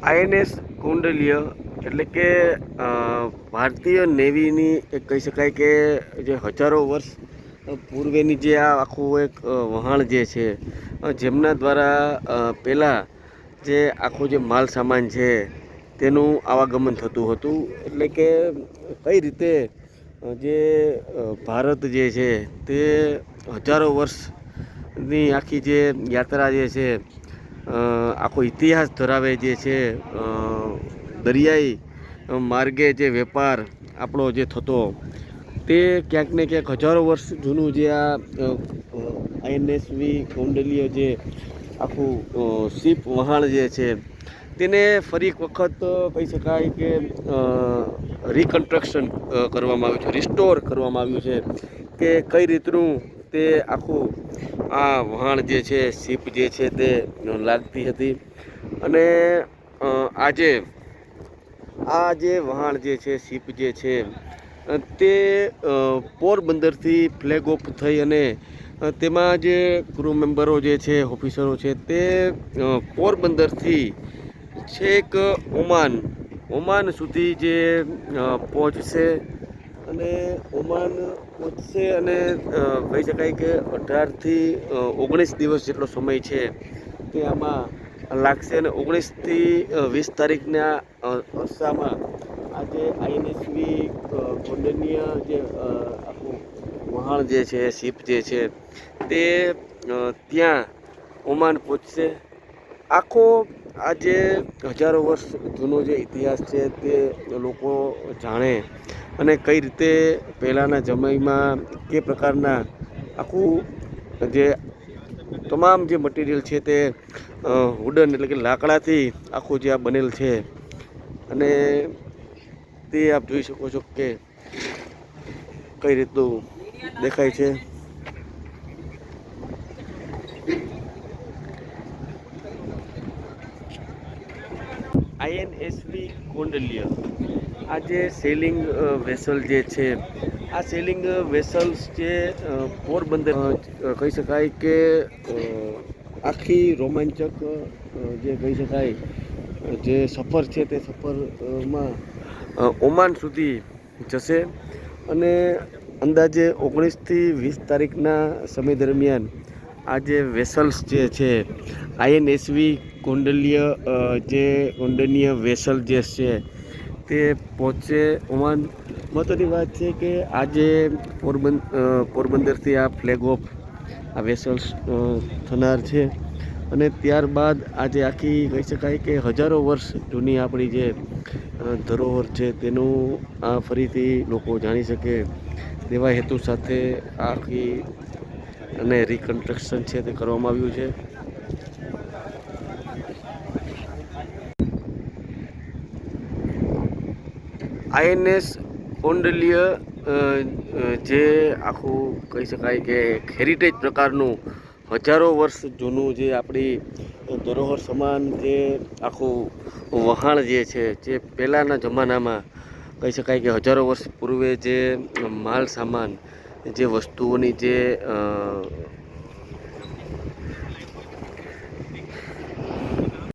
INS કૌંડલ્ય એટલે કે ભારતીય નેવીની એક કહી શકાય કે જે હજારો વર્ષ પૂર્વેની જે આ આખું એક વહાણ જે છે જેમના દ્વારા પહેલાં જે આખો જે માલ સામાન છે તેનું આવાગમન થતું હતું. એટલે કે કઈ રીતે જે ભારત જે છે તે હજારો વર્ષની આખી જે યાત્રા જે છે આખો ઇતિહાસ ધરાવે જે છે દરિયાઈ માર્ગે જે વેપાર આપણો જે થતો, તે ક્યાંક ને ક્યાંક હજારો વર્ષ જૂનું જે આ આઈએનએસવી કૌંડલીય જે આખું શિપ વહાણ જે છે, તેને ફરી એક વખત કહી શકાય કે રિકન્સ્ટ્રક્શન કરવામાં આવ્યું છે રિસ્ટોર કરવામાં આવ્યું છે, કે કઈ રીતનું તે આખું આ વહાણ જે છે, શીપ જે છે તે લાગતી હતી. અને આજે આ જે વહાણ જે છે, શીપ જે છે તે પોરબંદરથી ફ્લેગ ઓફ થઈ અને તેમાં જે ક્રૂ મેમ્બરો જે છે ઓફિસરો છે તે પોરબંદરથી છેક ઓમાન ઓમાન સુધી જે પહોંચશે. અને ઓમાન પહોંચશે અને કહી શકાય કે અઢારથી ઓગણીસ દિવસ જેટલો સમય છે તે આમાં લાગશે અને ઓગણીસથી વીસ તારીખના અરસામાં આજે આઈએનએસવી કોંડનીય જે આખું વહાણ જે છે, શિપ જે છે તે ત્યાં ઓમાન પહોંચશે. આખો આજે હજારો વર્ષ જૂનો જે ઇતિહાસ છે તે લોકો જાણે અને કઈ રીતે પહેલાંના સમયમાં કે પ્રકારના આખું જે તમામ જે મટીરિયલ છે તે વુડન એટલે કે લાકડાથી આખું જે આ બનેલ છે. અને તે આપ જોઈ શકો છો કે કઈ રીતનું દેખાય છે. આઈએનએસવી કોંડલ્ય આ જે સેલિંગ વેસલ જે છે, આ સેલિંગ વેસલ્સ જે પોરબંદર કહી શકાય કે આખી રોમાંચક જે કહી શકાય, જે સફર છે તે સફરમાં ઓમાન સુધી જશે અને અંદાજે ઓગણીસથી વીસ તારીખના સમય દરમિયાન આ જે વેસલ્સ જે છે આઈએનએસવી કૌંડલ્ય જે કૌંડનીય વેસલ જે છે, તે પહોંચે ઓમાન મહત્ત્વની વાત છે કે આજે પોરબંદ પોરબંદરથી આ ફ્લેગ ઓફ આ વેસલ્સ થનાર છે. અને ત્યારબાદ આજે આખી કહી શકાય કે હજારો વર્ષ જૂની આપણી જે ધરોહર છે તેનું આ ફરીથી લોકો જાણી શકે. તેવા હેતુ સાથે આખી અને રિકન્સ્ટ્રક્શન છે તે કરવામાં આવ્યું છે. આઈએનએસ કોંડલીય જે આખું કહી શકાય કે હેરિટેજ પ્રકારનું હજારો વર્ષ જૂનું જે આપણી ધરોહર સમાન જે આખું વહાણ જે છે, જે પહેલાંના જમાનામાં કહી શકાય કે હજારો વર્ષ પૂર્વે જે માલ સામાન જે વસ્તુઓની જે